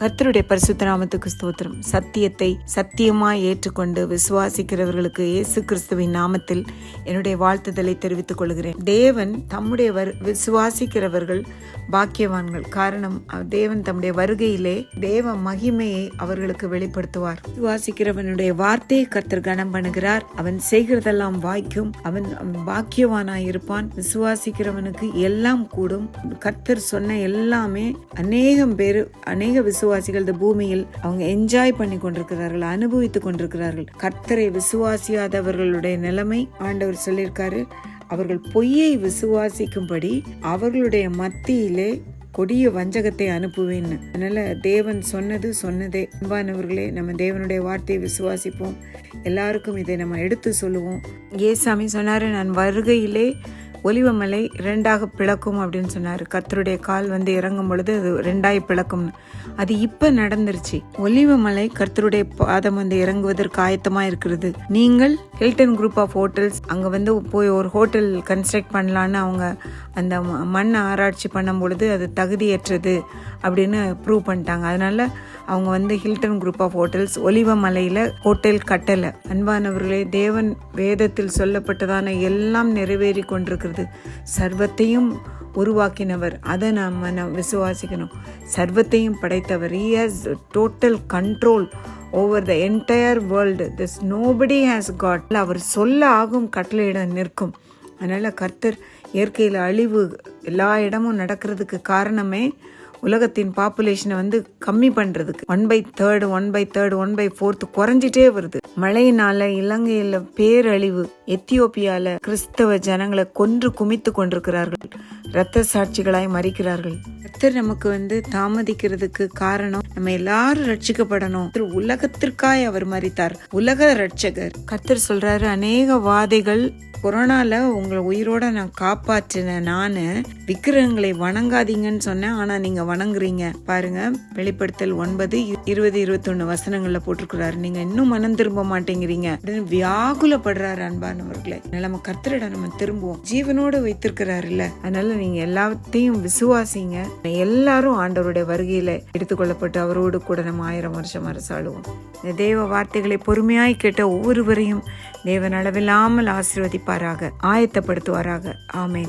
கர்த்தருடைய பரிசுத்த நாமத்துக்கு ஸ்தோத்திரம். சத்தியத்தை சத்தியமாய் ஏற்றுக்கொண்டு விசுவாசிக்கிறவர்களுக்கு இயேசு கிறிஸ்துவின் நாமத்தில் என்னுடைய வாழ்த்துதலை தெரிவித்துக் கொள்கிறேன். தேவன் தம்முடைய வரு விசுவாசிக்கிறவர்கள் பாக்கியவான்கள். காரணம் தேவன் தம்முடைய வருகையிலே தேவ மகிமையை அவர்களுக்கு வெளிப்படுத்துவார். விசுவாசிக்கிறவனுடைய வார்த்தையை கர்த்தர் கனம் பண்ணுகிறார். அவன் செய்கிறதெல்லாம் வாய்க்கும் அவன் பாக்கியவானாய் இருப்பான் விசுவாசிக்கிறவனுக்கு எல்லாம் கூடும். கர்த்தர் சொன்ன எல்லாமே அநேகம் பேர் அநேக விசுவ விசுவாசிகள் இந்த பூமியில் அவங்க என்ஜாய் பண்ணி கொண்டிருக்கிறார்கள் அனுபவித்துக் கொண்டிருக்கிறார்கள். கர்த்தரை விசுவாசியாதவர்களுடைய நிலைமை ஆண்டவர் சொல்லியிருக்காரு. அவர்கள் பொய்யை விசுவாசிக்கும்படி அவர்களுடைய மத்தியிலே கொடிய வஞ்சகத்தை அனுப்புவேன்னு அதனால தேவன் சொன்னது சொன்னதே. அன்பானவர்களே நம்ம தேவனுடைய வார்த்தையை விசுவாசிப்போம். எல்லாருக்கும் இதை நம்ம எடுத்து சொல்லுவோம். ஏசாமி சொன்னார் நான் வருகையிலே ஒலிவமலை ரெண்டாக பிளக்கும் அப்படின்னு சொன்னார். கர்த்தருடைய கால் வந்து இறங்கும் பொழுது அது ரெண்டாய் பிளக்கும்னு. அது இப்போ நடந்துருச்சு. ஒலிவமலை கர்த்தருடைய பாதம் வந்து இறங்குவதற்கு ஆயத்தமாக இருக்கிறது. நீங்கள் ஹில்டன் குரூப் ஆஃப் ஹோட்டல்ஸ் அங்கே வந்து போய் ஒரு ஹோட்டல் கன்ஸ்ட்ரக்ட் பண்ணலான்னு அவங்க அந்த ம- மண்ணை ஆராய்ச்சி பண்ணும் பொழுது அது தகுதியற்றது அப்படின்னு ப்ரூவ் பண்ணிட்டாங்க. அதனால அவங்க வந்து ஹில்டன் குரூப் ஆஃப் ஹோட்டல்ஸ் ஒலிவமலையில் ஹோட்டல் கட்டலை. அன்பானவர்களே தேவன் வேதத்தில் சொல்லப்பட்டதான எல்லாம் நிறைவேறி கொண்டிருக்கிறது. சர்வத்தையும் உருவாக்கினவர் அதை நம்ம நம் விசுவாசிக்கணும். சர்வத்தையும் படைத்தவர். He has total control over the entire world this nobody has God அவர் சொல்ல ஆகும் கட்டளையிட நிற்கும். அதனால் கர்த்தர் இயற்கையில் அழிவு எல்லா இடமும் நடக்கிறதுக்கு காரணமே உலகத்தின் பாப்புலேஷனை வந்து கம்மி பண்ணுறதுக்கு one by third one by third one by fourth குறைஞ்சிட்டே வருது. மழையினால இலங்கையில் பேரழிவு எத்தியோப்பியால கிறிஸ்தவ ஜனங்களை கொன்று குமித்து கொண்டிருக்கிறார்கள். இரத்த சாட்சிகளாய் மறிக்கிறார்கள். கர்த்தர் நமக்கு வந்து தாமதிக்கிறதுக்கு காரணம் நம்ம எல்லாரும் ரட்சிக்கப்படணும். உலகத்திற்காய் அவர் மறித்தார். உலக ரட்சகர். கர்த்தர் சொல்றாரு அநேக வாதைகள் கொரோனால உங்களை உயிரோட நான் காப்பாற்றின நான் விக்கிரகங்களை வணங்காதீங்கன்னு சொன்னேன். ஆனா நீங்க வணங்குறீங்க. பாருங்க வெளிப்படுத்தல் ஒன்பது இருபது இருபத்தொன்னு வசனங்கள்ல போட்டிருக்கிறாரு. நீங்க இன்னும் மனம் திரும்ப மாட்டேங்கிறீங்க. அப்படின்னு வியாகுலப்படுறாரு அன்பானவர்களை. நம்ம கர்த்தரிடம் நம்ம திரும்புவோம். ஜீவனோடு வைத்திருக்கிறாருல்ல. அதனால நீங்க எல்லாத்தையும் விசுவாசிங்க. எல்லாரும் ஆண்டவருடைய வருகையில எடுத்துக்கொள்ளப்பட்டு அவரோடு கூட நம்ம ஆயிரம் வருஷம் அரசாளுவோம். தேவ வார்த்தைகளை பொறுமையாய் கேட்ட ஒவ்வொருவரையும் தேவன் அளவில்லாமல் ஆசீர்வதிப்பாராக ஆயத்தப்படுத்துவாராக. ஆமேன்.